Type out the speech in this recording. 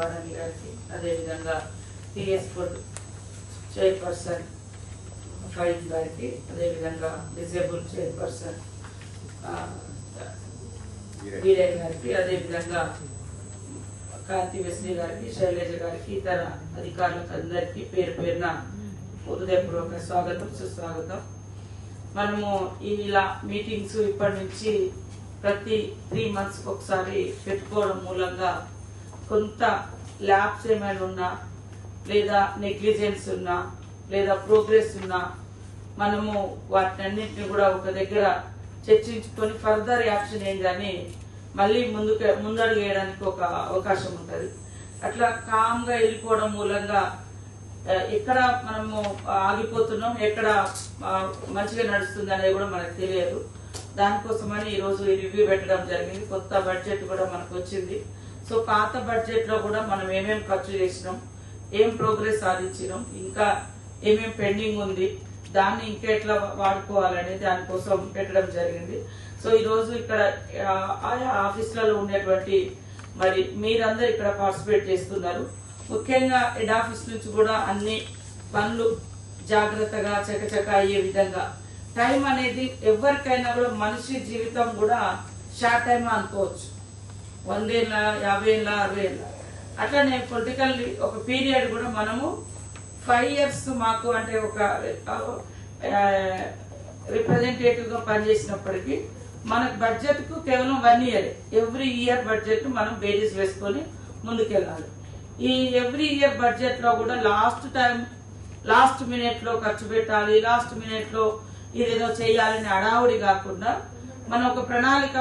శోభారాణి గారికి అదేవిధంగా TS food chairperson fine గారికి అదేవిధంగా డిజేబుల్ చైర్పర్సన్ ఆ, వీరయ్య గారికి అదేవిధంగా కాంతి వెస్లీ గారికి శైలజ గారికి ఇతర అధికారులకు అందరికీ పేరు పేరున హృదయపూర్వక స్వాగతం సుస్వాగతం. మనము ఇలా మీటింగ్స్ ఇప్పటి నుంచి ప్రతి త్రీ మంత్స్కి ఒకసారి పెట్టుకోవడం మూలంగా కొంత ల్యాబ్స్ ఏమైనా ఉన్నా లేదా నెగ్లిజెన్స్ ఉన్నా లేదా ప్రోగ్రెస్ ఉన్నా మనము వాటినన్నింటిని కూడా ఒక దగ్గర చర్చించుకొని ఫర్దర్ యాక్షన్ ఏంటని మళ్ళీ ముందుకు ముందడుగు వేయడానికి ఒక అవకాశం ఉంటుంది. అట్లా కామ్గా వెళ్ళిపోవడం మూలంగా ఎక్కడ మనము ఆగిపోతున్నాం ఎక్కడ మంచిగా నడుస్తుంది అనేది కూడా మనకు తెలియదు. దానికోసమని ఈరోజు రివ్యూ పెట్టడం జరిగింది. కొత్త బడ్జెట్ కూడా మనకు వచ్చింది. సో పాత బడ్జెట్లో కూడా మనం ఏమేం ఖర్చు చేసినాం ఏం ప్రోగ్రెస్ సాధించినాం ఇంకా ఏమేం పెండింగ్ ఉంది దాన్ని ఇంకా ఎట్లా వాడుకోవాలని దానికోసం పెట్టడం జరిగింది. సో ఈ రోజు ఇక్కడ ఆయా ఆఫీసులలో ఉండేటువంటి మరి మీరందరూ ఇక్కడ పార్టిసిపేట్ చేస్తున్నారు. ముఖ్యంగా హెడ్ ఆఫీస్ నుంచి కూడా అన్ని పనులు జాగ్రత్తగా చకచక అయ్యే విధంగా. టైం అనేది ఎవరికైనా కూడా మనిషి జీవితం కూడా షార్ట్ టైమ్ అనుకోవచ్చు. వందేళ్ళ యాభై ఏళ్ళ అరవై ఏళ్ళ అట్లనే పొలిటికల్ ఒక పీరియడ్ కూడా మనము ఫైవ్ ఇయర్స్ మాకు అంటే ఒక రిప్రజెంటేటివ్గా పనిచేసినప్పటికీ మనకు బడ్జెట్కు కేవలం one year every year budget మనం బేరీస్ వేసుకొని ముందుకెళ్ళాలి. ఈ ఎవ్రీ ఇయర్ బడ్జెట్లో కూడా లాస్ట్ టైం లాస్ట్ మినిట్లో ఖర్చు పెట్టాలి లాస్ట్ మినిట్లో ఇదేదో చేయాలని అడావుడి కాకుండా మనం ఒక ప్రణాళిక